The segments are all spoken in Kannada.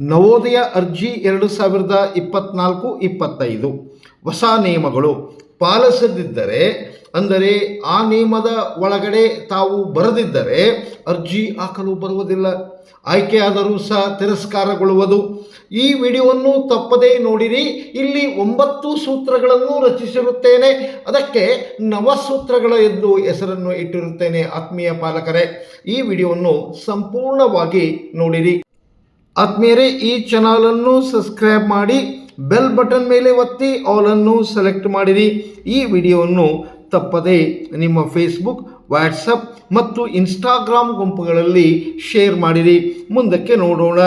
ನವೋದಯ ಅರ್ಜಿ ಎರಡು ಸಾವಿರದ ಇಪ್ಪತ್ನಾಲ್ಕು, ಇಪ್ಪತ್ತೈದು. ಹೊಸ ನಿಯಮಗಳು. ಪಾಲಿಸದಿದ್ದರೆ, ಅಂದರೆ ಆ ನಿಯಮದ ಒಳಗಡೆ ತಾವು ಬರದಿದ್ದರೆ ಅರ್ಜಿ ಹಾಕಲು ಬರುವುದಿಲ್ಲ. ಆಯ್ಕೆಯಾದರೂ ಸಹ ತಿರಸ್ಕಾರಗೊಳ್ಳುವುದು. ಈ ವಿಡಿಯೋವನ್ನು ತಪ್ಪದೇ ನೋಡಿರಿ. ಇಲ್ಲಿ ಒಂಬತ್ತು ಸೂತ್ರಗಳನ್ನು ರಚಿಸಿರುತ್ತೇನೆ. ಅದಕ್ಕೆ ನವಸೂತ್ರಗಳ ಎಂದು ಹೆಸರನ್ನು ಇಟ್ಟಿರುತ್ತೇನೆ, ಆತ್ಮೀಯ ಪಾಲಕರೇ. ಈ ವಿಡಿಯೋವನ್ನು ಸಂಪೂರ್ಣವಾಗಿ ನೋಡಿರಿ. ಆತ್ಮೀಯರೇ ಈ ಚಾನಲನ್ನು ಸಬ್ಸ್ಕ್ರೈಬ್ ಮಾಡಿ ಬೆಲ್ ಬಟನ್ ಮೇಲೆ ಒತ್ತಿ ಆಲನ್ನು ಸೆಲೆಕ್ಟ್ ಮಾಡಿರಿ. ಈ ವಿಡಿಯೋವನ್ನು ತಪ್ಪದೆ ನಿಮ್ಮ ಫೇಸ್ಬುಕ್ ವಾಟ್ಸಪ್ ಮತ್ತು ಇನ್ಸ್ಟಾಗ್ರಾಮ್ ಗುಂಪುಗಳಲ್ಲಿ ಶೇರ್ ಮಾಡಿರಿ. ಮುಂದಕ್ಕೆ ನೋಡೋಣ.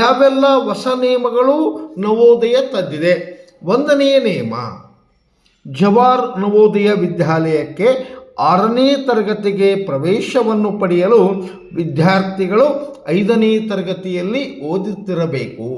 ಯಾವೆಲ್ಲ ಹೊಸ ನಿಯಮಗಳು ನವೋದಯ ತದ್ದಿದೆ ಒಂದನೆಯ ನಿಯಮ ಜವಾರ್ ನವೋದಯ ವಿದ್ಯಾಲಯಕ್ಕೆ ಆರನೇ ತರಗತಿಗೆ ಪ್ರವೇಶವನ್ನು ಪಡೆಯಲು ವಿದ್ಯಾರ್ಥಿಗಳು ಐದನೇ ತರಗತಿಯಲ್ಲಿ ಓದುತ್ತಿರಬೇಕು.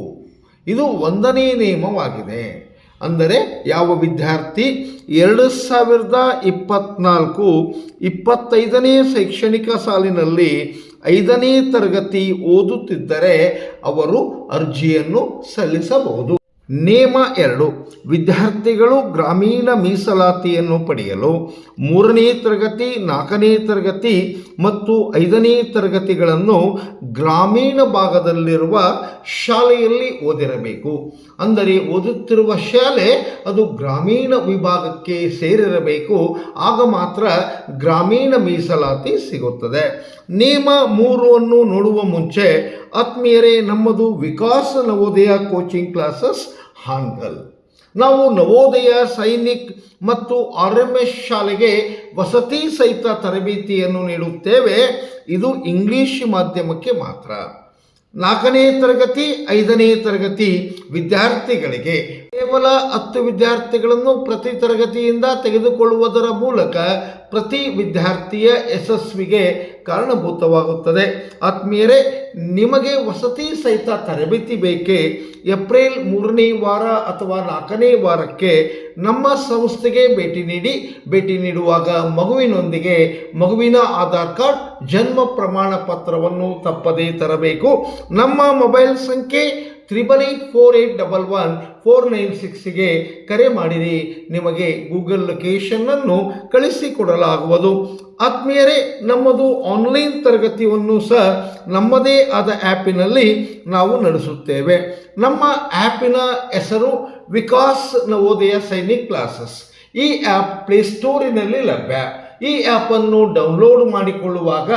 ಇದು ಒಂದನೇ ನಿಯಮವಾಗಿದೆ. ಅಂದರೆ ಯಾವ ವಿದ್ಯಾರ್ಥಿ ಎರಡು ಸಾವಿರದ ಇಪ್ಪತ್ನಾಲ್ಕು ಇಪ್ಪತ್ತೈದನೇ ಶೈಕ್ಷಣಿಕ ಸಾಲಿನಲ್ಲಿ ಐದನೇ ತರಗತಿ ಓದುತ್ತಿದ್ದರೆ ಅವರು ಅರ್ಜಿಯನ್ನು ಸಲ್ಲಿಸಬಹುದು. ನಿಯಮ ಎರಡು, ವಿದ್ಯಾರ್ಥಿಗಳು ಗ್ರಾಮೀಣ ಮೀಸಲಾತಿಯನ್ನು ಪಡೆಯಲು ಮೂರನೇ ತರಗತಿ, ನಾಲ್ಕನೇ ತರಗತಿ ಮತ್ತು ಐದನೇ ತರಗತಿಗಳನ್ನು ಗ್ರಾಮೀಣ ಭಾಗದಲ್ಲಿರುವ ಶಾಲೆಯಲ್ಲಿ ಓದಿರಬೇಕು. ಅಂದರೆ ಓದುತ್ತಿರುವ ಶಾಲೆ ಅದು ಗ್ರಾಮೀಣ ವಿಭಾಗಕ್ಕೆ ಸೇರಿರಬೇಕು. ಆಗ ಮಾತ್ರ ಗ್ರಾಮೀಣ ಮೀಸಲಾತಿ ಸಿಗುತ್ತದೆ. ನಿಯಮ ಮೂರನ್ನು ನೋಡುವ ಮುಂಚೆ, ಆತ್ಮೀಯರೇ, ನಮ್ಮದು ವಿಕಾಸ ನವೋದಯ ಕೋಚಿಂಗ್ ಕ್ಲಾಸಸ್ ಹಾನ್ಗಲ್. ನಾವು ನವೋದಯ ಸೈನಿಕ್ ಮತ್ತು ಆರ್ ಎಂ ಎಸ್ ಶಾಲೆಗೆ ವಸತಿ ಸಹಿತ ತರಬೇತಿಯನ್ನು ನೀಡುತ್ತೇವೆ. ಇದು ಇಂಗ್ಲಿಷ್ ಮಾಧ್ಯಮಕ್ಕೆ ಮಾತ್ರ. ನಾಲ್ಕನೇ ತರಗತಿ, ಐದನೇ ತರಗತಿ ವಿದ್ಯಾರ್ಥಿಗಳಿಗೆ ಕೇವಲ ಹತ್ತು ವಿದ್ಯಾರ್ಥಿಗಳನ್ನು ಪ್ರತಿ ತರಗತಿಯಿಂದ ತೆಗೆದುಕೊಳ್ಳುವುದರ ಮೂಲಕ ಪ್ರತಿ ವಿದ್ಯಾರ್ಥಿಯ ಯಶಸ್ವಿಗೆ ಕಾರಣಭೂತವಾಗುತ್ತದೆ. ಆತ್ಮೀಯರೇ, ನಿಮಗೆ ವಸತಿ ಸಹಿತ ತರಬೇತಿ ಬೇಕೇ? ಏಪ್ರಿಲ್ ಮೂರನೇ ವಾರ ಅಥವಾ ನಾಲ್ಕನೇ ವಾರಕ್ಕೆ ನಮ್ಮ ಸಂಸ್ಥೆಗೆ ಭೇಟಿ ನೀಡಿ. ಭೇಟಿ ನೀಡುವಾಗ ಮಗುವಿನೊಂದಿಗೆ ಮಗುವಿನ ಆಧಾರ್ ಕಾರ್ಡ್, ಜನ್ಮ ಪ್ರಮಾಣ ಪತ್ರವನ್ನು ತಪ್ಪದೇ ತರಬೇಕು. ನಮ್ಮ ಮೊಬೈಲ್ ಸಂಖ್ಯೆ triple eight four eight double one four nine ಸಿಕ್ಸ್ಗೆ ಕರೆ ಮಾಡಿರಿ. ನಿಮಗೆ ಗೂಗಲ್ ಲೊಕೇಶನ್ನನ್ನು ಕಳಿಸಿಕೊಡಲಾಗುವುದು ಆತ್ಮೀಯರೇ, ನಮ್ಮದು ಆನ್ಲೈನ್ ತರಗತಿಯನ್ನು ಸಹ ನಮ್ಮದೇ ಆದ ಆ್ಯಪಿನಲ್ಲಿ ನಾವು ನಡೆಸುತ್ತೇವೆ. ನಮ್ಮ ಆ್ಯಪಿನ ಹೆಸರು ವಿಕಾಸ್ ನವೋದಯ ಸೈನಿಕ್ ಕ್ಲಾಸಸ್. ಈ ಆ್ಯಪ್ ಪ್ಲೇಸ್ಟೋರಿನಲ್ಲಿ ಲಭ್ಯ. ಈ ಆ್ಯಪನ್ನು ಡೌನ್ಲೋಡ್ ಮಾಡಿಕೊಳ್ಳುವಾಗ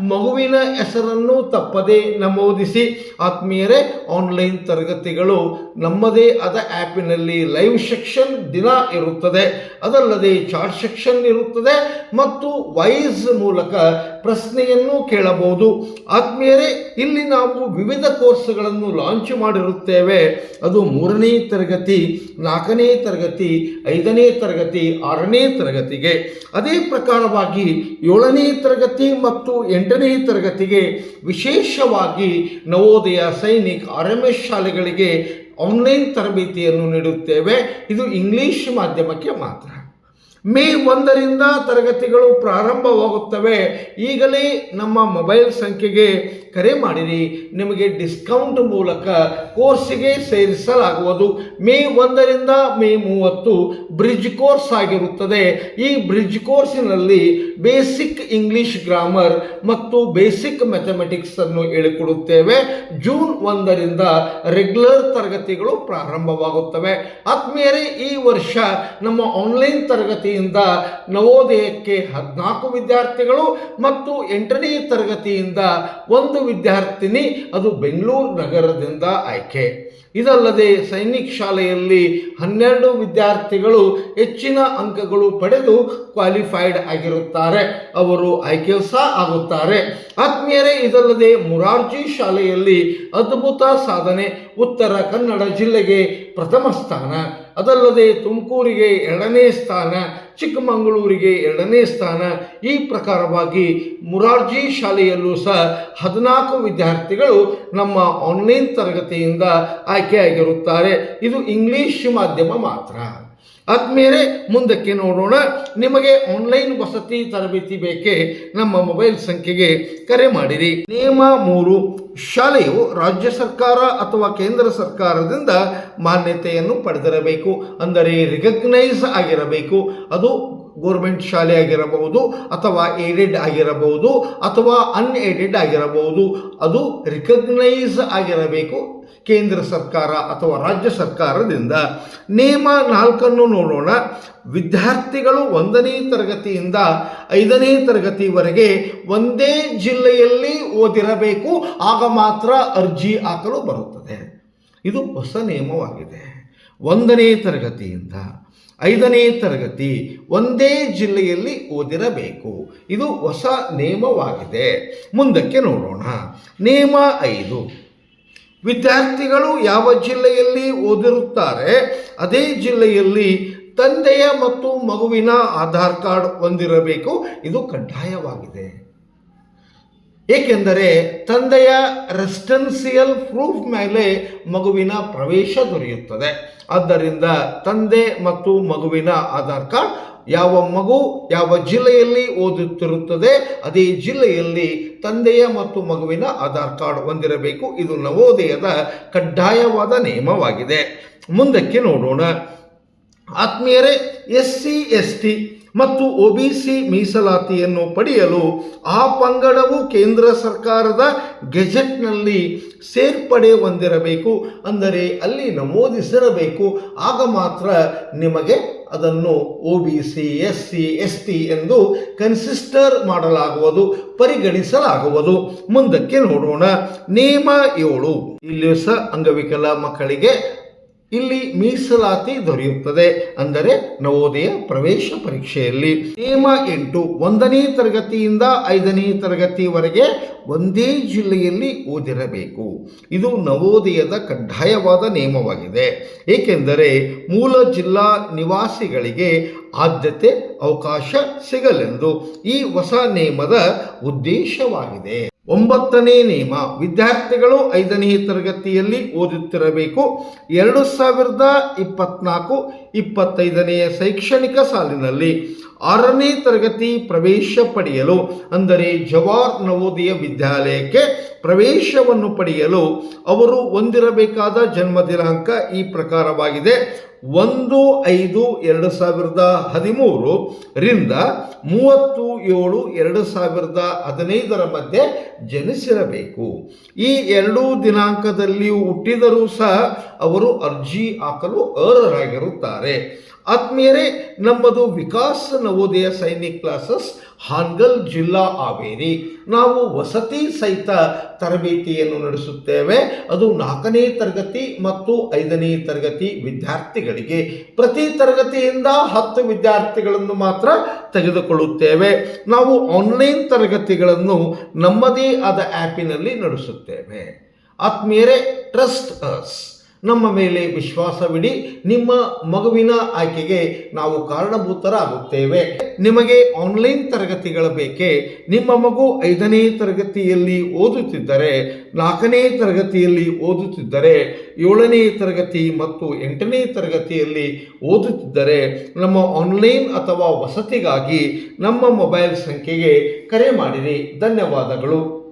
ಮಗುವಿನ ಹೆಸರನ್ನು ತಪ್ಪದೇ ನಮೂದಿಸಿ. ಆತ್ಮೀಯರೇ, ಆನ್ಲೈನ್ ತರಗತಿಗಳು ನಮ್ಮದೇ ಆದ ಆ್ಯಪಿನಲ್ಲಿ ಲೈವ್ ಸೆಕ್ಷನ್ ದಿನ ಇರುತ್ತದೆ. ಅದಲ್ಲದೆ ಚಾರ್ಟ್ ಸೆಕ್ಷನ್ ಇರುತ್ತದೆ ಮತ್ತು ವೈಸ್ ಮೂಲಕ ಪ್ರಶ್ನೆಯನ್ನು ಕೇಳಬಹುದು. ಆತ್ಮೀಯರೇ, ಇಲ್ಲಿ ನಾವು ವಿವಿಧ ಕೋರ್ಸ್ಗಳನ್ನು ಲಾಂಚ್ ಮಾಡಿರುತ್ತೇವೆ. ಅದು ಮೂರನೇ ತರಗತಿ, ನಾಲ್ಕನೇ ತರಗತಿ, ಐದನೇ ತರಗತಿ, ಆರನೇ ತರಗತಿಗೆ. ಅದೇ ಪ್ರಕಾರವಾಗಿ ಏಳನೇ ತರಗತಿ ಮತ್ತು ಎಂಟನೇ ತರಗತಿಗೆ ವಿಶೇಷವಾಗಿ Navodaya Sainik R M S ಶಾಲೆಗಳಿಗೆ ಆನ್ಲೈನ್ ತರಬೇತಿಯನ್ನು ನೀಡುತ್ತೇವೆ. ಇದು ಇಂಗ್ಲಿಷ್ ಮಾಧ್ಯಮಕ್ಕೆ ಮಾತ್ರ. ಮೇ ಒಂದರಿಂದ ತರಗತಿಗಳು ಪ್ರಾರಂಭವಾಗುತ್ತವೆ. ಈಗಲೇ ನಮ್ಮ ಮೊಬೈಲ್ ಸಂಖ್ಯೆಗೆ ಕರೆ ಮಾಡಿರಿ, ನಿಮಗೆ ಡಿಸ್ಕೌಂಟ್ ಮೂಲಕ ಕೋರ್ಸಿಗೆ ಸೇರಿಸಲಾಗುವುದು. ಮೇ ಒಂದರಿಂದ ಮೇ ಮೂವತ್ತು ಬ್ರಿಡ್ಜ್ ಕೋರ್ಸ್ ಆಗಿರುತ್ತದೆ. ಈ ಬ್ರಿಡ್ಜ್ ಕೋರ್ಸಿನಲ್ಲಿ ಬೇಸಿಕ್ ಇಂಗ್ಲಿಷ್ ಗ್ರಾಮರ್ ಮತ್ತು ಬೇಸಿಕ್ ಮ್ಯಾಥಮೆಟಿಕ್ಸ್ ಅನ್ನು ಹೇಳಿಕೊಡುತ್ತೇವೆ. ಜೂನ್ ಒಂದರಿಂದ ರೆಗ್ಯುಲರ್ ತರಗತಿಗಳು ಪ್ರಾರಂಭವಾಗುತ್ತವೆ. ಆತ್ಮೀಯರೇ, ಈ ವರ್ಷ ನಮ್ಮ ಆನ್ಲೈನ್ ತರಗತಿಯಿಂದ ನವೋದಯಕ್ಕೆ ಹದಿನಾಲ್ಕು ವಿದ್ಯಾರ್ಥಿಗಳು ಮತ್ತು ಎಂಟನೇ ತರಗತಿಯಿಂದ ಒಂದು ವಿದ್ಯಾರ್ಥಿನಿ, ಅದು ಬೆಂಗಳೂರು ನಗರದಿಂದ ಆಯ್ಕೆ. ಇದಲ್ಲದೆ ಸೈನಿಕ್ ಶಾಲೆಯಲ್ಲಿ ಹನ್ನೆರಡು ವಿದ್ಯಾರ್ಥಿಗಳು ಹೆಚ್ಚಿನ ಅಂಕಗಳು ಪಡೆದು ಕ್ವಾಲಿಫೈಡ್ ಆಗಿರುತ್ತಾರೆ. ಅವರು ಆಯ್ಕೆ ಸಹ ಆಗುತ್ತಾರೆ. ಆತ್ಮೀಯರೇ, ಇದಲ್ಲದೆ ಮುರಾರ್ಜಿ ಶಾಲೆಯಲ್ಲಿ ಅದ್ಭುತ ಸಾಧನೆ, ಉತ್ತರ ಕನ್ನಡ ಜಿಲ್ಲೆಗೆ ಪ್ರಥಮ ಸ್ಥಾನ. ಅದಲ್ಲದೆ ತುಮಕೂರಿಗೆ ಎರಡನೇ ಸ್ಥಾನ, ಚಿಕ್ಕಮಗಳೂರಿಗೆ ಎರಡನೇ ಸ್ಥಾನ, ಈ ಪ್ರಕಾರವಾಗಿ ಮುರಾರ್ಜಿ ಶಾಲೆಯಲ್ಲೂ ಸಹ ಹದಿನಾಲ್ಕು ವಿದ್ಯಾರ್ಥಿಗಳು ನಮ್ಮ ಆನ್ಲೈನ್ ತರಗತಿಯಿಂದ ಆಯ್ಕೆಯಾಗಿರುತ್ತಾರೆ. ಇದು ಇಂಗ್ಲಿಷ್ ಮಾಧ್ಯಮ ಮಾತ್ರ. ಆದ್ಮೇಲೆ ಮುಂದಕ್ಕೆ ನೋಡೋಣ. ನಿಮಗೆ ಆನ್ಲೈನ್ ವಸತಿ ತರಬೇತಿ ಬೇಕೇ? ನಮ್ಮ ಮೊಬೈಲ್ ಸಂಖ್ಯೆಗೆ ಕರೆ ಮಾಡಿರಿ. ನಿಯಮ ಮೂರು, ಶಾಲೆಯು ರಾಜ್ಯ ಸರ್ಕಾರ ಅಥವಾ ಕೇಂದ್ರ ಸರ್ಕಾರದಿಂದ ಮಾನ್ಯತೆಯನ್ನು ಪಡೆದಿರಬೇಕು. ಅಂದರೆ ರಿಕಗ್ನೈಸ್ ಆಗಿರಬೇಕು. ಅದು ಗೋರ್ಮೆಂಟ್ ಶಾಲೆ ಆಗಿರಬಹುದು ಅಥವಾ ಏಡೆಡ್ ಆಗಿರಬಹುದು ಅಥವಾ ಅನ್ಏಡೆಡ್ ಆಗಿರಬಹುದು, ಅದು ರಿಕಗ್ನೈಸ್ ಆಗಿರಬೇಕು ಕೇಂದ್ರ ಸರ್ಕಾರ ಅಥವಾ ರಾಜ್ಯ ಸರ್ಕಾರದಿಂದ. ನೇಮ ನಾಲ್ಕನ್ನು ನೋಡೋಣ. ವಿದ್ಯಾರ್ಥಿಗಳು ಒಂದನೇ ತರಗತಿಯಿಂದ ಐದನೇ ತರಗತಿವರೆಗೆ ಒಂದೇ ಜಿಲ್ಲೆಯಲ್ಲಿ ಓದಿರಬೇಕು, ಆಗ ಮಾತ್ರ ಅರ್ಜಿ ಹಾಕಲು ಬರುತ್ತದೆ. ಇದು ಹೊಸ ನಿಯಮವಾಗಿದೆ ಒಂದನೇ ತರಗತಿಯಿಂದ. ಐದನೇ ತರಗತಿ ಒಂದೇ ಜಿಲ್ಲೆಯಲ್ಲಿ ಓದಿರಬೇಕು. ಇದು ಹೊಸ ನೇಮವಾಗಿದೆ. ಮುಂದಕ್ಕೆ ನೋಡೋಣ. ನೇಮ ಐದು. ವಿದ್ಯಾರ್ಥಿಗಳು ಯಾವ ಜಿಲ್ಲೆಯಲ್ಲಿ ಓದಿರುತ್ತಾರೆ? ಅದೇ ಜಿಲ್ಲೆಯಲ್ಲಿ ತಂದೆಯ ಮತ್ತು ಮಗುವಿನ ಆಧಾರ್ ಕಾರ್ಡ್ ಹೊಂದಿರಬೇಕು. ಇದು ಕಡ್ಡಾಯವಾಗಿದೆ. ಏಕೆಂದರೆ ತಂದೆಯ ರೆಸ್ಟೆನ್ಸಿಯಲ್ ಪ್ರೂಫ್ ಮೇಲೆ ಮಗುವಿನ ಪ್ರವೇಶ ದೊರೆಯುತ್ತದೆ. ಆದ್ದರಿಂದ ತಂದೆ ಮತ್ತು ಮಗುವಿನ ಆಧಾರ್ ಕಾರ್ಡ್ ಯಾವ ಮಗು ಯಾವ ಜಿಲ್ಲೆಯಲ್ಲಿ ಓದುತ್ತಿರುತ್ತದೆ, ಅದೇ ಜಿಲ್ಲೆಯಲ್ಲಿ ತಂದೆಯ ಮತ್ತು ಮಗುವಿನ ಆಧಾರ್ ಕಾರ್ಡ್ ಹೊಂದಿರಬೇಕು. ಇದು ನವೋದಯದ ಕಡ್ಡಾಯವಾದ ನಿಯಮವಾಗಿದೆ. ಮುಂದಕ್ಕೆ ನೋಡೋಣ. ಆತ್ಮೀಯರೇ ಎಸ್ ಸಿ ಎಸ್ ಟಿ ಮತ್ತು ಒ ಬಿ ಸಿ ಮೀಸಲಾತಿಯನ್ನು ಪಡೆಯಲು ಆ ಪಂಗಡವು ಕೇಂದ್ರ ಸರ್ಕಾರದ ಗೆಜೆಟ್ನಲ್ಲಿ ಸೇರ್ಪಡೆ ಹೊಂದಿರಬೇಕು. ಅಂದರೆ ಅಲ್ಲಿ ನಮೂದಿಸಿರಬೇಕು. ಆಗ ಮಾತ್ರ ನಿಮಗೆ ಅದನ್ನು O B C S C S T ಎಂದು ಕನ್ಸಿಸ್ಟರ್ ಮಾಡಲಾಗುವುದು, ಪರಿಗಣಿಸಲಾಗುವುದು. ಮುಂದಕ್ಕೆ ನೋಡೋಣ. ನಿಯಮ ಏಳು. ಇಲ್ಲಿಯೂ ಸಹ ಅಂಗವಿಕಲ ಮಕ್ಕಳಿಗೆ ಇಲ್ಲಿ ಮೀಸಲಾತಿ ದೊರೆಯುತ್ತದೆ. ಅಂದರೆ ನವೋದಯ ಪ್ರವೇಶ ಪರೀಕ್ಷೆಯಲ್ಲಿ ನಿಯಮ ಎಂಟು ಒಂದನೇ ತರಗತಿಯಿಂದ ಐದನೇ ತರಗತಿವರೆಗೆ ಒಂದೇ ಜಿಲ್ಲೆಯಲ್ಲಿ ಓದಿರಬೇಕು. ಇದು ನವೋದಯದ ಕಡ್ಡಾಯವಾದ ನಿಯಮವಾಗಿದೆ. ಏಕೆಂದರೆ ಮೂಲ ಜಿಲ್ಲಾ ನಿವಾಸಿಗಳಿಗೆ ಆದ್ಯತೆ ಅವಕಾಶ ಸಿಗಲೆಂದು ಈ ಹೊಸ ನಿಯಮದ ಉದ್ದೇಶವಾಗಿದೆ. ಒಂಬತ್ತನೇ ನಿಯಮ. ವಿದ್ಯಾರ್ಥಿಗಳು ಐದನೇ ತರಗತಿಯಲ್ಲಿ ಓದುತ್ತಿರಬೇಕು. ಎರಡು ಸಾವಿರದ ಇಪ್ಪತ್ನಾಲ್ಕು ಇಪ್ಪತ್ತೈದನೆಯ ಶೈಕ್ಷಣಿಕ ಸಾಲಿನಲ್ಲಿ ಆರನೇ ತರಗತಿ ಪ್ರವೇಶ ಪಡೆಯಲು, ಅಂದರೆ ಜವಾಹರ್ ನವೋದಯ ವಿದ್ಯಾಲಯಕ್ಕೆ ಪ್ರವೇಶವನ್ನು ಪಡೆಯಲು ಅವರು ಹೊಂದಿರಬೇಕಾದ ಜನ್ಮ ದಿನಾಂಕ ಈ ಪ್ರಕಾರವಾಗಿದೆ. ಒಂದು ಐದು ಎರಡು ಸಾವಿರದ ಹದಿಮೂರು ರಿಂದ ಮೂವತ್ತು ಏಳು ಎರಡು ಸಾವಿರದ ಹದಿನೈದರ ಮಧ್ಯೆ ಜನಿಸಿರಬೇಕು. ಈ ಎರಡೂ ದಿನಾಂಕದಲ್ಲಿಯೂ ಹುಟ್ಟಿದರೂ ಸಹ ಅವರು ಅರ್ಜಿ ಹಾಕಲು ಅರ್ಹರಾಗಿರುತ್ತಾರೆ. ಆತ್ಮೀಯರೇ, ನಮ್ಮದು ವಿಕಾಸ್ ನವೋದಯ ಸೈನಿಕ್ ಕ್ಲಾಸಸ್ ಹಾನ್ಗಲ್ ಜಿಲ್ಲಾ ಹಾವೇರಿ. ನಾವು ವಸತಿ ಸಹಿತ ತರಬೇತಿಯನ್ನು ನಡೆಸುತ್ತೇವೆ. ಅದು ನಾಲ್ಕನೇ ತರಗತಿ ಮತ್ತು ಐದನೇ ತರಗತಿ ವಿದ್ಯಾರ್ಥಿಗಳಿಗೆ. ಪ್ರತಿ ತರಗತಿಯಿಂದ ಹತ್ತು ವಿದ್ಯಾರ್ಥಿಗಳನ್ನು ಮಾತ್ರ ತೆಗೆದುಕೊಳ್ಳುತ್ತೇವೆ. ನಾವು ಆನ್ಲೈನ್ ತರಗತಿಗಳನ್ನು ನಮ್ಮದೇ ಆದ ಆ್ಯಪಿನಲ್ಲಿ ನಡೆಸುತ್ತೇವೆ. ಆತ್ಮೀಯರೇ, ಟ್ರಸ್ಟ್ ಅಸ್ ನಮ್ಮ ಮೇಲೆ ವಿಶ್ವಾಸವಿಡಿ ನಿಮ್ಮ ಮಗುವಿನ ಆಯ್ಕೆಗೆ ನಾವು ಕಾರಣಭೂತರಾಗುತ್ತೇವೆ. ನಿಮಗೆ ಆನ್ಲೈನ್ ತರಗತಿಗಳ ಬೇಕೆ? ನಿಮ್ಮ ಮಗು ಐದನೇ ತರಗತಿಯಲ್ಲಿ ಓದುತ್ತಿದ್ದರೆ, ನಾಲ್ಕನೇ ತರಗತಿಯಲ್ಲಿ ಓದುತ್ತಿದ್ದರೆ, ಏಳನೇ ತರಗತಿ ಮತ್ತು ಎಂಟನೇ ತರಗತಿಯಲ್ಲಿ ಓದುತ್ತಿದ್ದರೆ, ನಮ್ಮ ಆನ್ಲೈನ್ ಅಥವಾ ವಸತಿಗಾಗಿ ನಮ್ಮ ಮೊಬೈಲ್ ಸಂಖ್ಯೆಗೆ ಕರೆ ಮಾಡಿರಿ. ಧನ್ಯವಾದಗಳು.